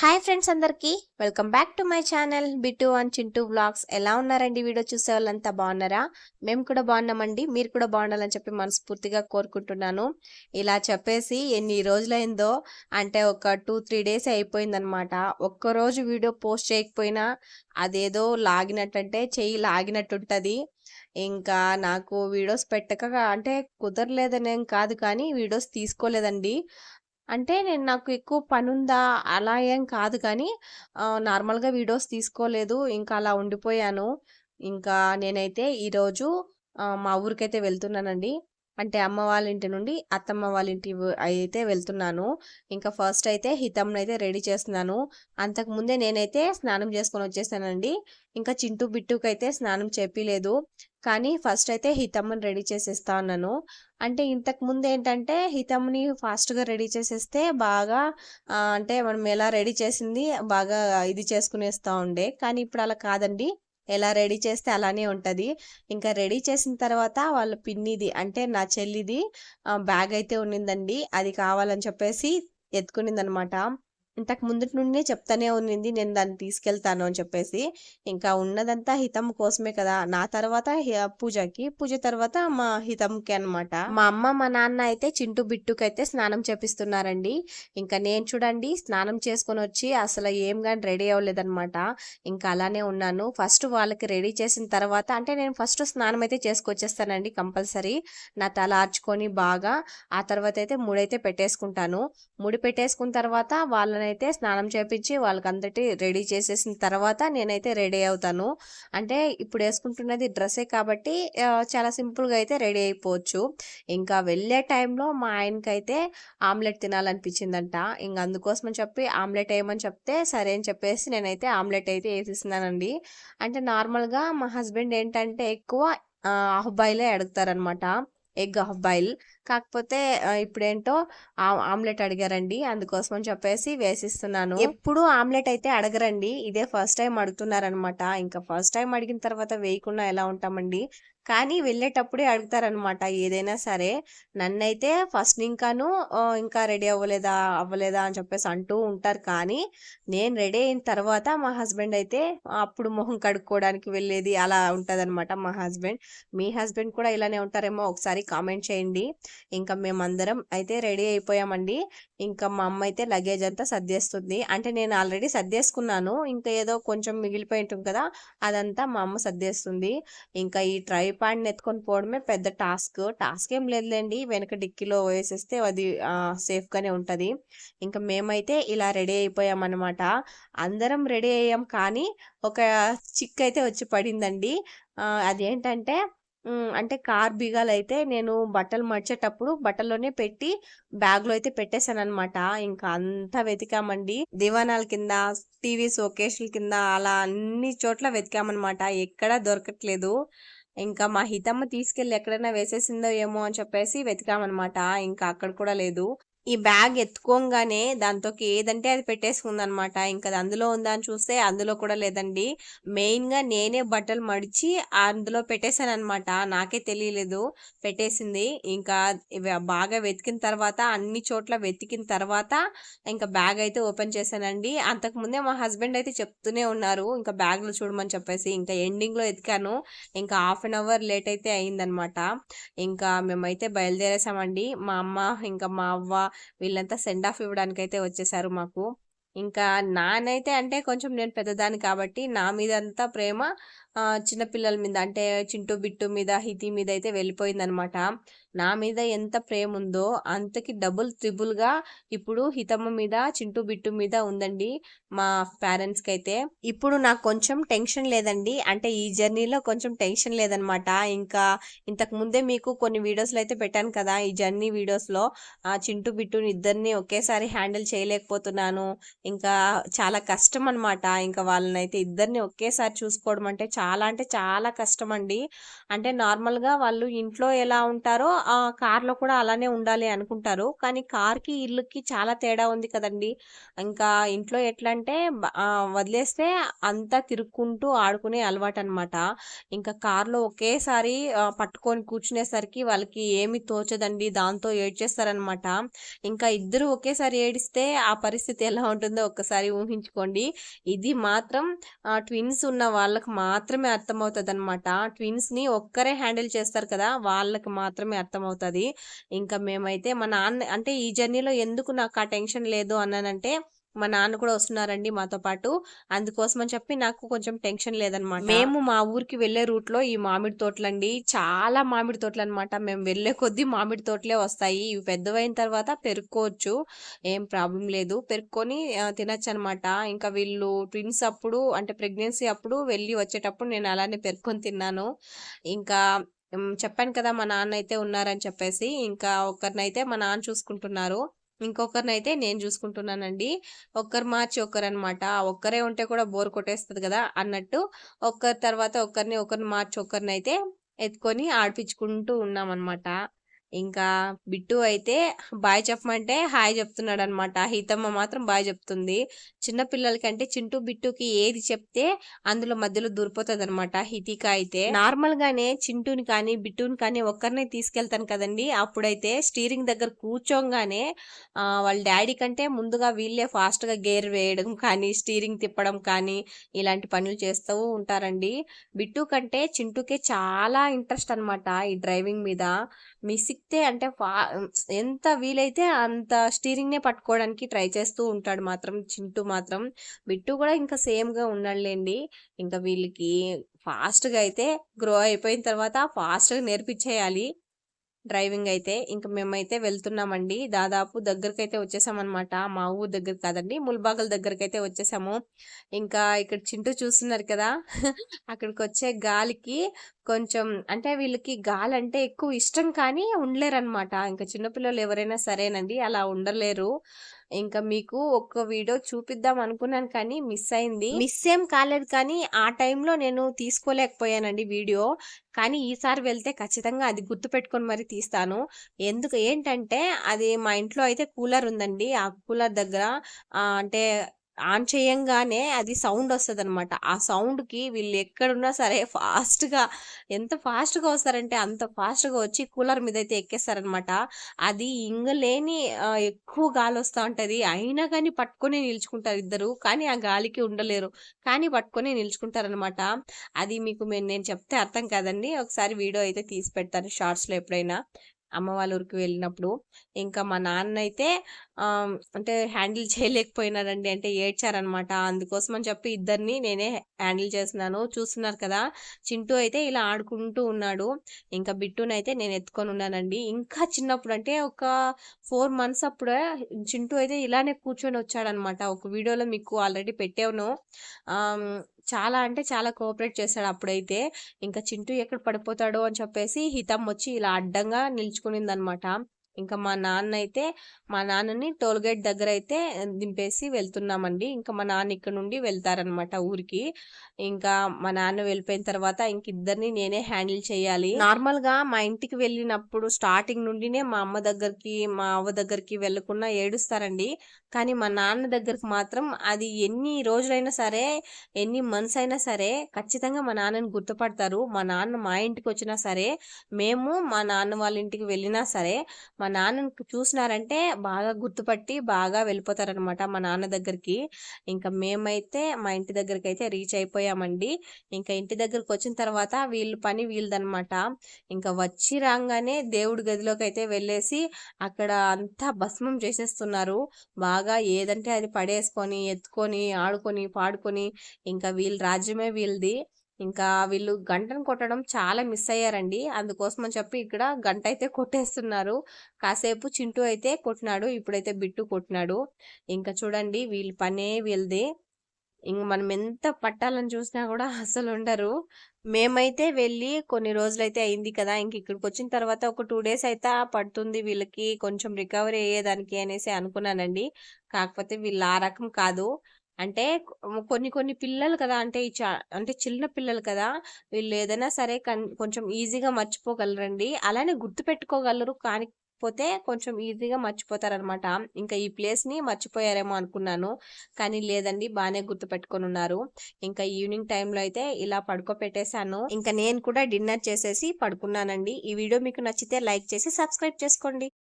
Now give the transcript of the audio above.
Hi friends అందరికీ. Welcome back to my channel. Bittu and Chintu vlogs. ఎలా ఉన్నారండి? Video చూసే వాళ్ళంతా బాగున్నారా? మేము కూడా బాగున్నామండి. మీరు కూడా బాగుండాలని చెప్పి మనస్ఫూర్తిగా కోరుకుంటున్నాను. ఇలా చెప్పేసి ఎన్ని రోజులైందో అంటే ఒక టూ త్రీ డేస్ అయిపోయిందనమాట ఒక్కరోజు వీడియో పోస్ట్ చేయకపోయినా అదేదో లాగినట్టంటే చెయ్యి లాగినట్టు ఉంటుంది ఇంకా నాకు వీడియోస్ పెట్టక అంటే కుదరలేదనేం కాదు కానీ వీడియోస్ తీసుకోలేదండి. అంటే నేను నాకు ఎక్కువ పనుందా అలా ఏం కాదు కానీ నార్మల్‌గా వీడియోస్ తీసుకోలేదు. ఇంకా అలా ఉండిపోయాను. ఇంకా నేనైతే ఈరోజు మా ఊరికైతే వెళ్తున్నానండి. అంటే అమ్మ వాళ్ళ ఇంటి నుండి అత్తమ్మ వాళ్ళ ఇంటి అయితే వెళ్తున్నాను. ఇంకా ఫస్ట్ అయితే హితమ్‌నైతే రెడీ చేస్తున్నాను. అంతకుముందే నేనైతే స్నానం చేసుకొని వచ్చేసానండి. ఇంకా చింటూ, బిట్టుకైతే స్నానం చెప్పలేదు కానీ ఫస్ట్ అయితే హితమ్మని రెడీ చేసేస్తా ఉన్నాను. అంటే ఇంతకుముందు ఏంటంటే హితమ్‌ని ఫాస్ట్‌గా రెడీ చేసేస్తే బాగా అంటే మనం ఎలా రెడీ చేసింది బాగా ఇది చేసుకునేస్తా ఉండే. కానీ ఇప్పుడు అలా కాదండి. ఎలా రెడీ చేస్తే అలానే ఉంటుంది ఇంకా రెడీ చేసిన తర్వాత వాళ్ళ పిన్నిది అంటే నా చెల్లిది బ్యాగ్ అయితే ఉన్నిందండి. అది కావాలని చెప్పేసి ఎత్తుకునిందనమాట. ఇంతకు ముందు నుండి చెప్తానే ఉన్నింది నేను దాన్ని తీసుకెళ్తాను అని చెప్పేసి. ఇంకా ఉన్నదంతా హితం కోసమే కదా! నా తర్వాత హి పూజకి, పూజ తర్వాత మా హితంకి అనమాట. మా అమ్మ, మా నాన్న అయితే చింటూ, బిట్టుకైతే స్నానం చేపిస్తున్నారండి. ఇంకా నేను చూడండి స్నానం చేసుకొనొచ్చి అసలు ఏం కానీ రెడీ అవ్వలేదనమాట. ఇంకా అలానే ఉన్నాను. ఫస్ట్ వాళ్ళకి రెడీ చేసిన తర్వాత అంటే నేను ఫస్ట్ స్నానం అయితే చేసుకొచ్చేస్తానండి కంపల్సరీ. నా తల ఆర్చుకొని బాగా ఆ తర్వాత అయితే ముడైతే పెట్టేసుకుంటాను. ముడి పెట్టేసుకున్న తర్వాత వాళ్ళని అయితే స్నానం చేపించి వాళ్ళకందటి రెడీ చేసేసిన తర్వాత నేనైతే రెడీ అవుతాను. అంటే ఇప్పుడు వేసుకుంటున్నది డ్రెస్సే కాబట్టి చాలా సింపుల్‌గా అయితే రెడీ అయిపోవచ్చు. ఇంకా వెళ్ళే టైంలో మా ఆయనకైతే ఆమ్లెట్ తినాలనిపించిందంట. ఇంక అందుకోసమని చెప్పి ఆమ్లెట్ వేయమని చెప్తే సరే అని చెప్పేసి నేనైతే ఆమ్లెట్ అయితే వేసిస్తున్నానండి అంటే నార్మల్‌గా మా హస్బెండ్ ఏంటంటే ఎక్కువ హాఫ్ బాయిలే అడుగుతారనమాట. Egg half boil. కాకపోతే ఇప్పుడేంటో ఆ ఆమ్లెట్ అడిగారండి. అందుకోసం అని చెప్పేసి వేసిస్తున్నాను. ఎప్పుడు ఆమ్లెట్ అయితే అడగరండి. ఇదే ఫస్ట్ టైం అడుగుతున్నారనమాట. ఇంకా ఫస్ట్ టైం అడిగిన తర్వాత వేయకుండా ఎలా ఉంటామండి. కానీ వెళ్ళేటప్పుడే అడుగుతారనమాట ఏదైనా సరే. నన్నైతే ఫస్ట్ ఇంకాను ఇంకా రెడీ అవ్వలేదా? అవ్వలేదా? అని చెప్పేసి అంటూ ఉంటారు. కానీ నేను రెడీ అయిన తర్వాత మా హస్బెండ్ అయితే అప్పుడు మొహం కడుక్కోవడానికి వెళ్ళేది అలా ఉంటదనమాట మా హస్బెండ్. మీ హస్బెండ్ కూడా ఇలానే ఉంటారేమో ఒకసారి కామెంట్ చేయండి. ఇంకా మేమందరం అయితే రెడీ అయిపోయామండి. ఇంకా మా అమ్మ అయితే లగేజ్ అంతా సర్దేస్తుంది. అంటే నేను ఆల్రెడీ సర్దేసుకున్నాను. ఇంకా ఏదో కొంచెం మిగిలిపోయి ఉంటుంది కదా! అదంతా మా అమ్మ సర్దేస్తుంది. ఇంకా ఈ ట్రైపాడ్‌ని ఎత్తుకొని పోవడమే పెద్ద టాస్క్. టాస్క్ ఏం లేదులేండి వెనక డిక్కీలో వేసేస్తే అది సేఫ్‌గానే ఉంటుంది ఇంకా మేమైతే ఇలా రెడీ అయిపోయామనమాట. అందరం రెడీ అయ్యాం కానీ ఒక చిక్ అయితే వచ్చి పడిందండి. అదేంటంటే అంటే కార్ బిగాలైతే నేను బట్టలు మడిచేటప్పుడు బట్టల్లోనే పెట్టి బ్యాగ్‌లో అయితే పెట్టేసాననమాట. ఇంకా అంతా వెతికామండి. దివానాల కింద, టీవీ షోకేస్‌ల కింద అలా అన్ని చోట్ల వెతికామన్నమాట ఎక్కడా దొరకట్లేదు. ఇంకా మా హితమ్మ తీసుకెళ్ళి ఎక్కడైనా వేసేసిందో ఏమో అని చెప్పేసి వెతికామన్నమాట ఇంకా అక్కడ కూడా లేదు. ఈ బ్యాగ్ ఎత్తుకోంగానే దాంతోకి ఏదంటే అది పెట్టేసుకుందనమాట. ఇంకా అది అందులో ఉందా అని చూస్తే అందులో కూడా లేదండి. మెయిన్‌గా నేనే బట్టలు మడిచి అందులో పెట్టేసాననమాట. నాకే తెలియలేదు పెట్టేసింది. ఇంకా బాగా వెతికిన తర్వాత అన్ని చోట్ల వెతికిన తర్వాత ఇంకా బ్యాగ్ అయితే ఓపెన్ చేశానండి. అంతకుముందే మా హస్బెండ్ అయితే చెప్తూనే ఉన్నారు. ఇంకా బ్యాగ్‌లో చూడమని చెప్పేసి. ఇంకా ఎండింగ్‌లో ఎతికాను. ఇంకా హాఫ్ అన్ అవర్ లేట్ అయితే అయిందనమాట. ఇంకా మేమైతే బయలుదేరేసామండి. మా అమ్మ, ఇంకా మా అవ్వ వీళ్ళంతా సెండ్ ఆఫ్ ఇవ్వడానికైతే వచ్చేసారు మాకు. ఇంకా నానైతే అంటే కొంచెం నేను పెద్దదాన్ని కాబట్టి నా మీద అంతా ప్రేమ చిన్నపిల్లల మీద అంటే చింటూ, బిట్టు మీద, హితి మీద అయితే వెళ్ళిపోయిందనమాట. నా మీద ఎంత ప్రేముందో అంతకి డబుల్, త్రిబుల్‌గా ఇప్పుడు హితమ్మ మీద, చింటూ, బిట్టు మీద ఉందండి మా పేరెంట్స్కి అయితే ఇప్పుడు నాకు కొంచెం టెన్షన్ లేదండి. అంటే ఈ జర్నీలో కొంచెం టెన్షన్ లేదనమాట. ఇంకా ఇంతకు ముందే మీకు కొన్ని వీడియోస్‌లో అయితే పెట్టాను కదా! ఈ జర్నీ వీడియోస్‌లో ఆ చింటూ, బిట్టుని ఇద్దరిని ఒకేసారి హ్యాండిల్ చేయలేకపోతున్నాను. ఇంకా చాలా కష్టం అనమాట. ఇంకా వాళ్ళనైతే ఇద్దరిని ఒకేసారి చూసుకోవడం అంటే చాలా చాలా అంటే చాలా కష్టం అండి అంటే నార్మల్‌గా వాళ్ళు ఇంట్లో ఎలా ఉంటారో ఆ కార్‌లో కూడా అలానే ఉండాలి అనుకుంటారు. కానీ కార్‌కి, ఇల్లుకి చాలా తేడా ఉంది కదండి ఇంకా ఇంట్లో ఎట్లా అంటే వదిలేస్తే అంతా తిరుక్కుంటూ ఆడుకునే అలవాటు అనమాట ఇంకా కార్‌లో ఒకేసారి పట్టుకొని కూర్చునేసరికి వాళ్ళకి ఏమి తోచదండి. దాంతో ఏడ్చేస్తారనమాట. ఇంకా ఇద్దరు ఒకేసారి ఏడిస్తే ఆ పరిస్థితి ఎలా ఉంటుందో ఒక్కసారి ఊహించుకోండి. ఇది మాత్రం ట్విన్స్ ఉన్న వాళ్ళకి మాత్రమే అర్థమవుతుంది అనమాట ట్విన్స్‌ని ఒక్కరే హ్యాండిల్ చేస్తారు కదా! వాళ్ళకి మాత్రమే అర్థమవుతుంది ఇంకా మేమైతే మా నాన్న అంటే ఈ జర్నీలో ఎందుకు నాకు ఆ టెన్షన్ లేదు అన్నానంటే, మా నాన్న కూడా వస్తున్నారండి మాతో పాటు. అందుకోసమని చెప్పి నాకు కొంచెం టెన్షన్ లేదనమాట. మేము మా ఊరికి వెళ్ళే రూట్‌లో ఈ మామిడి తోటలండి. చాలా మామిడి తోటలనమాట. మేము వెళ్ళే కొద్దీ మామిడి తోటలే వస్తాయి. ఇవి పెద్దవయిన తర్వాత పెరుక్కోవచ్చు. ఏం ప్రాబ్లమ్ లేదు. పెరుక్కొని ఆహ్, తినొచ్చనమాట. ఇంకా వీళ్ళు ట్విన్స్ అప్పుడు అంటే ప్రెగ్నెన్సీ అప్పుడు వెళ్ళి వచ్చేటప్పుడు నేను అలానే పెరుక్కొని తిన్నాను. ఇంకా. చెప్పాను కదా! మా నాన్నయితే ఉన్నారని చెప్పేసి. ఇంకా ఒకరినైతే మా నాన్న చూసుకుంటున్నారు. ఇంకొకరినైతే నేను చూసుకుంటున్నానండి. ఒకరు మార్చి ఒకరనమాట. ఒక్కరే ఉంటే కూడా బోర్ కొట్టేస్తుంది కదా అన్నట్టు ఒకరి తర్వాత ఒకరిని, ఒకరిని మార్చి ఒకరినైతే ఎత్తుకొని ఆడిపించుకుంటూ ఉన్నామనమాట. ఇంకా బిట్టు అయితే బాయ్ చెప్పమంటే హాయ్ చెప్తున్నాడనమాట. హితమ్మ మాత్రం బాయ్ చెప్తుంది. చిన్న పిల్లలకంటే చింటూ, బిట్టుకి ఏది చెప్తే అందులో మధ్యలో దూరిపోతదనమాట హితిక అయితే. నార్మల్‌గానే చింటూని కానీ, బిట్టుని కానీ ఒక్కరినే తీసుకెళ్తాను కదండీ! అప్పుడైతే స్టీరింగ్ దగ్గర కూర్చోంగానే వాళ్ళ డాడీ కంటే ముందుగా వీళ్ళే ఫాస్ట్‌గా గేర్ వేయడం కానీ, స్టీరింగ్ తిప్పడం కానీ, ఇలాంటి పనులు చేస్తూ ఉంటారండి. బిట్టు కంటే చింటూకే చాలా ఇంట్రెస్ట్ అనమాట ఈ డ్రైవింగ్ మీద. చిత్తే అంటే ఫా ఎంత వీలైతే అంత స్టీరింగ్‌నే పట్టుకోవడానికి ట్రై చేస్తూ ఉంటాడు మాత్రం చింటూ మాత్రం. బిట్టు కూడా ఇంకా సేమ్‌గా ఉన్నాడులెండి. ఇంకా వీళ్ళకి ఫాస్ట్‌గా అయితే గ్రో అయిపోయిన తర్వాత ఫాస్ట్‌గా నేర్పించేయాలి డ్రైవింగ్ అయితే. ఇంకా మేమైతే వెళ్తున్నామండి. దాదాపు దగ్గరకైతే వచ్చేసామనమాట. మా ఊరు దగ్గర కాదండి. ముల్బాగల్ దగ్గరకైతే వచ్చేసాము. ఇంకా ఇక్కడ చింటూ చూస్తున్నారు కదా! అక్కడికి వచ్చే గాలికి కొంచెం అంటే వీళ్ళకి గాలి అంటే ఎక్కువ ఇష్టం కానీ ఉండలేరనమాట. ఇంకా చిన్నపిల్లలు ఎవరైనా సరేనండి అలా ఉండలేరు. ఇంకా మీకు ఒక్క వీడియో చూపిద్దాం అనుకున్నాను కానీ మిస్ అయింది. మిస్ ఏం కాలేదు కానీ ఆ టైంలో నేను తీసుకోలేకపోయానండి వీడియో. కానీ ఈసారి వెళ్తే ఖచ్చితంగా అది గుర్తు పెట్టుకొని మరి తీస్తాను. ఎందుకు ఏంటంటే అది మా ఇంట్లో అయితే కూలర్ ఉందండి. ఆ కూలర్ దగ్గర అంటే ఆన్ చేయంగానే అది సౌండ్ వస్తుంది అనమాట ఆ సౌండ్‌కి వీళ్ళు ఎక్కడున్నా సరే ఫాస్ట్‌గా ఎంత ఫాస్ట్‌గా వస్తారంటే అంత ఫాస్ట్‌గా వచ్చి కూలర్ మీద అయితే ఎక్కేస్తారనమాట. అది ఇంగలేని ఎక్కువ ఎక్కువ వస్తూ ఉంటుంది అయినా కానీ పట్టుకొని నిల్చుకుంటారు ఇద్దరు. కానీ ఆ గాలికి ఉండలేరు. కానీ పట్టుకొని నిల్చుకుంటారనమాట. అది మీకు నేను చెప్తే అర్థం కాదండి. ఒకసారి వీడియో అయితే తీసి పెడతాను షార్ట్స్‌లో ఎప్పుడైనా. అమ్మ వాళ్ళ ఊరికి వెళ్ళినప్పుడు. ఇంకా మా నాన్న అయితే అంటే హ్యాండిల్ చేయలేకపోయినారండి అంటే ఏడ్చారనమాట. అందుకోసం అని చెప్పి ఇద్దరిని నేనే హ్యాండిల్ చేస్తున్నాను. చూస్తున్నారు కదా! చింటూ అయితే ఇలా ఆడుకుంటూ ఉన్నాడు. ఇంకా బిట్టునైతే నేను ఎత్తుకొని ఉన్నానండి ఇంకా చిన్నప్పుడు అంటే ఒక ఫోర్ మంత్స్ అప్పుడే చింటూ అయితే ఇలానే కూర్చొని వచ్చాడనమాట. ఒక వీడియోలో మీకు ఆల్రెడీ పెట్టాను. చాలా అంటే చాలా కోఆపరేట్ చేశాడు అప్పుడైతే. ఇంకా చింటూ ఎక్కడ పడిపోతాడో అని చెప్పేసి హితం వచ్చి ఇలా అడ్డంగా నిల్చుకునిందనమాట. ఇంకా మా నాన్న అయితే మా నాన్నని టోల్‌గేట్ అయితే దింపేసి వెళ్తున్నామండి. ఇంకా మా నాన్న ఇక్కడ నుండి వెళ్తారనమాట ఊరికి. ఇంకా మా నాన్న వెళ్ళిపోయిన తర్వాత ఇంక ఇద్దరిని నేనే హ్యాండిల్ చేయాలి. నార్మల్‌గా మా ఇంటికి వెళ్ళినప్పుడు స్టార్టింగ్ నుండినే మా అమ్మ దగ్గరికి, మా అవ్వ దగ్గరికి వెళ్ళకుండా ఏడుస్తారండి. కానీ మా నాన్న దగ్గరికి మాత్రం అది ఎన్ని రోజులైనా సరే, ఎన్ని మంత్స్ అయినా సరే ఖచ్చితంగా మా నాన్నని గుర్తుపడతారు. మా నాన్న మా ఇంటికి వచ్చినా సరే, మేము మా నాన్న వాళ్ళ ఇంటికి వెళ్ళినా సరే, మా మా నాన్నని చూసినారంటే బాగా గుర్తుపట్టి బాగా వెళ్ళిపోతారనమాట మా నాన్న దగ్గరికి. ఇంకా మేమైతే మా ఇంటి దగ్గరికైతే రీచ్ అయిపోయామండి. ఇంకా ఇంటి దగ్గరకొచ్చిన తర్వాత వీళ్ళ పని వీళ్ళదనమాట. ఇంకా వచ్చి రాగానే దేవుడి అయితే వెళ్ళేసి అక్కడ అంతా భస్మం చేసేస్తున్నారు. బాగా ఏదంటే అది పడేసుకొని, ఎత్తుకొని, ఆడుకొని, పాడుకొని ఇంకా వీళ్ళ రాజ్యమే వీళ్ళది. ఇంకా వీళ్ళు గంటను కొట్టడం చాలా మిస్ అయ్యారండి. అందుకోసం అని చెప్పి ఇక్కడ గంట అయితే కొట్టేస్తున్నారు. కాసేపు చింటూ అయితే కొట్టినాడు. ఇప్పుడైతే బిట్టు కొట్టినాడు. ఇంకా చూడండి వీళ్ళ పనే వీళ్ళది. ఇంక మనం ఎంత పట్టాలని చూసినా కూడా అసలు ఉండరు మేమైతే వెళ్ళి కొన్ని రోజులైతే అయింది కదా! ఇంక ఇక్కడికొచ్చిన తర్వాత ఒక టూ డేస్ అయితే పడుతుంది వీళ్ళకి కొంచెం రికవరీ అయ్యేదానికి అనేసి అనుకున్నానండి. కాకపోతే వీళ్ళు ఆ రకం కాదు. అంటే కొన్ని కొన్ని పిల్లలు కదా అంటే ఈ చా అంటే చిన్న పిల్లలు కదా వీళ్ళు ఏదైనా సరే కన్- కొంచెం ఈజీగా మర్చిపోగలరండి. అలానే గుర్తు పెట్టుకోగలరు కానీ పోతే కొంచెం ఈజీగా మర్చిపోతారనమాట. ఇంకా ఈ ప్లేస్ని మర్చిపోయారేమో అనుకున్నాను కానీ లేదండి బాగానే గుర్తు పెట్టుకొని ఉన్నారు ఇంకా ఈవినింగ్ టైంలో అయితే ఇలా పడుకోపెట్టేశాను ఇంకా నేను కూడా డిన్నర్ చేసేసి పడుకున్నానండి. ఈ వీడియో మీకు నచ్చితే లైక్ చేసి సబ్స్క్రైబ్ చేసుకోండి.